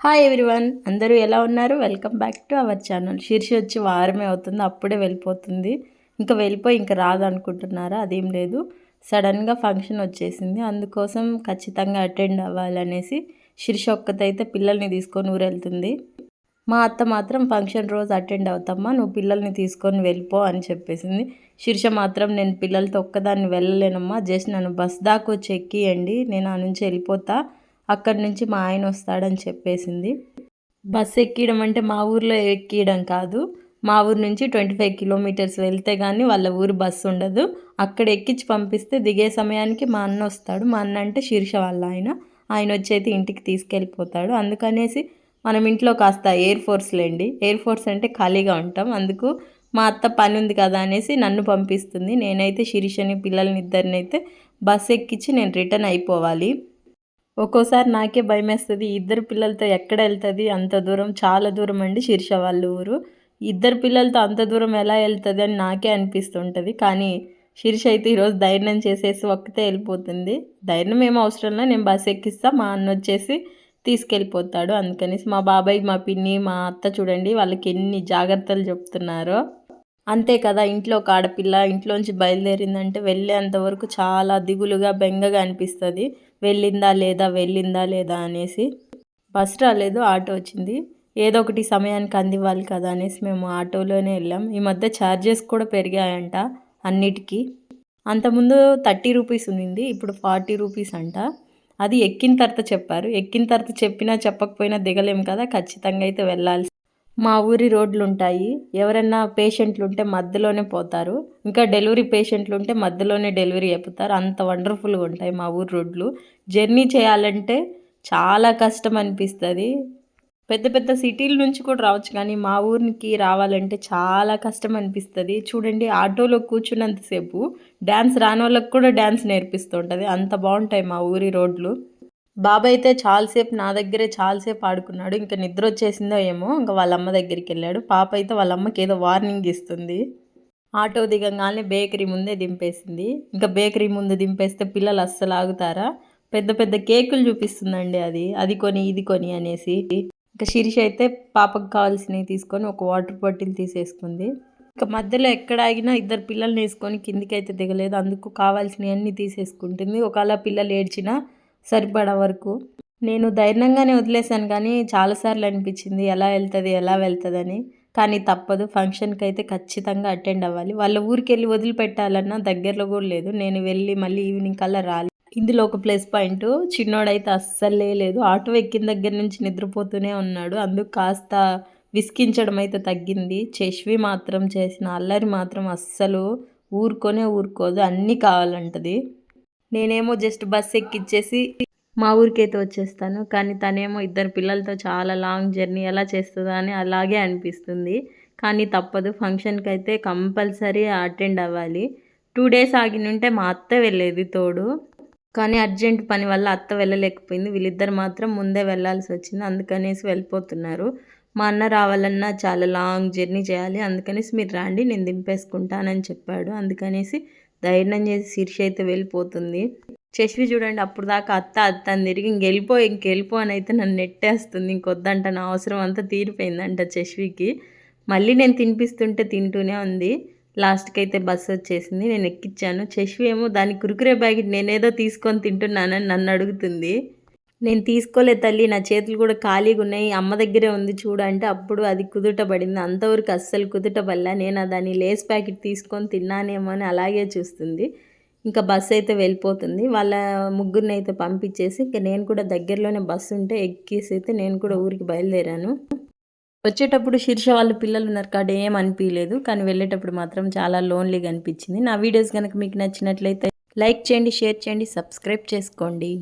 Hi everyone అందరూ ఎలా ఉన్నారు? Welcome back to our channel Sheershi వచ్చి వారమే అవుతుంది. అప్పుడే వెళ్ళిపోతుంది. ఇంకా వెళ్ళిపోయి ఇంకా రాదు అనుకుంటున్నారా అదేం లేదు. సడన్గా ఫంక్షన్ వచ్చేసింది. అందుకోసం ఖచ్చితంగా అటెండ్ అవ్వాలనేసి శీర్ష ఒక్కతైతే పిల్లల్ని తీసుకొని ఊరు వెళ్తుంది మా అత్త మాత్రం ఫంక్షన్ రోజు అటెండ్ అవుతామా నువ్వు పిల్లల్ని తీసుకొని వెళ్ళిపో అని చెప్పేసింది. శీర్ష మాత్రం నేను పిల్లలతో ఒక్కదాన్ని వెళ్ళలేనమ్మా. జస్ట్ నన్ను బస్ దాకా వచ్చి ఎక్కియండి నేను ఆ నుంచి వెళ్ళిపోతా. అక్కడి నుంచి మా ఆయన వస్తాడని చెప్పేసింది. బస్ ఎక్కియడం అంటే మా ఊర్లో ఎక్కియడం కాదు. మా ఊరు నుంచి ట్వంటీ ఫైవ్ కిలోమీటర్స్ వెళ్తే కానీ వాళ్ళ ఊరు బస్సు ఉండదు. అక్కడ ఎక్కించి పంపిస్తే దిగే సమయానికి మా అన్న వస్తాడు. మా అన్న అంటే శీర్ష వాళ్ళ ఆయన. ఆయన వచ్చేది ఇంటికి తీసుకెళ్ళిపోతాడు. అందుకనేసి మనం ఇంట్లో కాస్త ఎయిర్ ఫోర్స్ లేండి ఎయిర్ ఫోర్స్ అంటే ఖాళీగా ఉంటాం. అందుకు మా అత్త పని ఉంది కదా అనేసి నన్ను పంపిస్తుంది. నేనైతే శిరీషని పిల్లల్ని ఇద్దరిని అయితే బస్ ఎక్కించి నేను రిటర్న్ అయిపోవాలి. ఒక్కోసారి నాకే భయం వేస్తుంది ఇద్దరు పిల్లలతో ఎక్కడ వెళ్తుంది అంత దూరం చాలా దూరం అండి శీర్ష వాళ్ళ ఊరు. ఇద్దరు పిల్లలతో అంత దూరం ఎలా వెళ్తుంది అని నాకే అనిపిస్తుంటుంది. కానీ శీర్ష అయితే ఈరోజు ధైర్యం చేసేసి ఒక్కతే వెళ్ళిపోతుంది. ధైర్యం ఏం అవసరంలో నేను బస్ ఎక్కిస్తా మా అన్న వచ్చేసి తీసుకెళ్ళిపోతాడు. అందుకనేసి మా బాబాయ్ మా పిన్ని మా అత్త చూడండి వాళ్ళకి ఎన్ని జాగ్రత్తలు చెప్తున్నారో. అంతే కదా ఇంట్లో ఒక ఆడపిల్ల ఇంట్లోంచి బయలుదేరిందంటే వెళ్ళేంత వరకు చాలా దిగులుగా బెంగగా అనిపిస్తుంది. వెళ్ళిందా లేదా వెళ్ళిందా లేదా అనేసి. బస్ రాలేదు ఆటో వచ్చింది. ఏదో ఒకటి సమయానికి అందివ్వాలి కదా అనేసి మేము ఆటోలోనే వెళ్ళాం. ఈ మధ్య ఛార్జెస్ కూడా పెరిగాయంట అన్నిటికీ. అంతకుముందు థర్టీ రూపీస్ ఉన్నింది ఇప్పుడు ఫార్టీ రూపీస్ అంట. అది ఎక్కిన తర్వాత చెప్పారు. ఎక్కిన తర్వాత చెప్పినా చెప్పకపోయినా దిగలేం కదా ఖచ్చితంగా అయితే వెళ్ళాలి మా ఊరి రోడ్లు ఉంటాయి ఎవరైనా పేషెంట్లు ఉంటే మధ్యలోనే పోతారు. ఇంకా డెలివరీ పేషెంట్లు ఉంటే మధ్యలోనే డెలివరీ అయిపోతారు. అంత వండర్ఫుల్గా ఉంటాయి మా ఊరి రోడ్లు. జర్నీ చేయాలంటే చాలా కష్టం అనిపిస్తుంది పెద్ద పెద్ద సిటీల నుంచి కూడా రావచ్చు కానీ మా ఊరికి రావాలంటే చాలా కష్టం అనిపిస్తుంది చూడండి ఆటోలో కూర్చున్నంతసేపు డ్యాన్స్ రాని వాళ్ళకి కూడా డ్యాన్స్ నేర్పిస్తుంటుంది అంత బాగుంటాయి మా ఊరి రోడ్లు. బాబాయ్ అయితే చాలాసేపు నా దగ్గరే చాలాసేపు ఆడుకున్నాడు. ఇంకా నిద్ర వచ్చేసిందో ఏమో ఇంకా వాళ్ళ అమ్మ దగ్గరికి వెళ్ళాడు. పాప అయితే వాళ్ళ అమ్మకి ఏదో వార్నింగ్ ఇస్తుంది. ఆటో దిగంగానే బేకరీ ముందే దింపేసింది. ఇంకా బేకరీ ముందు దింపేస్తే పిల్లలు అస్సలు ఆగుతారా? పెద్ద పెద్ద కేకులు చూపిస్తుందండి అది. అది కొని ఇది కొని అనేసి. ఇంకా శిరీష అయితే పాపకు కావాల్సినవి తీసుకొని ఒక వాటర్ బాటిల్ తీసేసుకుంది. ఇంకా మధ్యలో ఎక్కడ ఆగినా ఇద్దరు పిల్లల్ని వేసుకొని కిందికి అయితే దిగలేదు. అందుకు కావాల్సినవి అన్నీ తీసేసుకుంటుంది. ఒకవేళ పిల్లలు ఏడ్చినా సరిపడా వరకు. నేను ధైర్యంగానే వదిలేశాను కానీ చాలాసార్లు అనిపించింది ఎలా వెళ్తుంది ఎలా వెళ్తుందని. కానీ తప్పదు ఫంక్షన్కి అయితే ఖచ్చితంగా అటెండ్ అవ్వాలి. వాళ్ళ ఊరికి వెళ్ళి వదిలిపెట్టాలన్నా దగ్గరలో కూడా లేదు. నేను వెళ్ళి మళ్ళీ ఈవినింగ్ కల్లా రాలి. ఇందులో ఒక ప్లస్ పాయింట్ చిన్నోడైతే అస్సలే లేదు. ఆటో ఎక్కిన దగ్గర నుంచి నిద్రపోతూనే ఉన్నాడు. అందుకు కాస్త విసికించడం అయితే తగ్గింది. చెష్వి మాత్రం చేసిన అల్లరి మాత్రం అస్సలు ఊరుకొనే ఊరుకోదు. అన్నీ కావాలంటది. నేనేమో జస్ట్ బస్ ఎక్కిచ్చేసి మా ఊరికైతే వచ్చేస్తాను. కానీ తనేమో ఇద్దరు పిల్లలతో చాలా లాంగ్ జర్నీ ఎలా చేస్తుందా అని అలాగే అనిపిస్తుంది. కానీ తప్పదు. ఫంక్షన్కి అయితే కంపల్సరీ అటెండ్ అవ్వాలి. టూ డేస్ ఆగినుంటే మా అత్త వెళ్ళేది తోడు. కానీ అర్జెంట్ పని వల్ల అత్త వెళ్ళలేకపోయింది. వీళ్ళిద్దరు మాత్రం ముందే వెళ్ళాల్సి వచ్చింది. అందుకనేసి వెళ్ళిపోతున్నారు. మా అన్న రావాలన్నా చాలా లాంగ్ జర్నీ చేయాలి. అందుకనేసి మీరు రాండి నేను దింపేసుకుంటానని చెప్పాడు. అందుకనేసి ధైర్యం చేసి శీర్ష అయితే వెళ్ళిపోతుంది. చష్వి చూడండి అప్పుడు దాకా అత్త అత్త అని తిరిగి ఇంకెళ్ళిపో ఇంకెళ్ళిపో అని అయితే నన్ను నెట్టేస్తుంది. ఇంకొద్దంట నా అవసరం అంతా తీరిపోయిందంట చష్వికి మళ్ళీ నేను తినిపిస్తుంటే తింటూనే ఉంది. లాస్ట్కి అయితే బస్సు వచ్చేసింది నేను ఎక్కించాను చష్వి ఏమో దాని కురుకురే ప్యాకెట్ నేనేదో తీసుకొని తింటున్నానని నన్ను అడుగుతుంది. నేను తీసుకోలే తల్లి నా చేతులు కూడా ఖాళీగా ఉన్నాయి అమ్మ దగ్గరే ఉంది చూడంటే అప్పుడు అది కుదుట పడింది. అంతవరకు అస్సలు కుదుటపల్లా నేను దాన్ని లేస్ ప్యాకెట్ తీసుకొని తిన్నానేమో అని అలాగే చూస్తుంది. ఇంకా బస్సు అయితే వెళ్ళిపోతుంది. వాళ్ళ ముగ్గురిని అయితే పంపించేసి ఇంకా నేను కూడా దగ్గరలోనే బస్సు ఉంటే ఎక్కేసి అయితే నేను కూడా ఊరికి బయలుదేరాను. వచ్చేటప్పుడు శీర్ష వాళ్ళ పిల్లలు ఉన్నారు కాడ ఏం అనిపించలేదు కానీ వెళ్ళేటప్పుడు మాత్రం చాలా లోన్లీగా అనిపించింది. నా వీడియోస్ కనుక మీకు నచ్చినట్లయితే లైక్ చేయండి షేర్ చేయండి సబ్స్క్రైబ్ చేసుకోండి.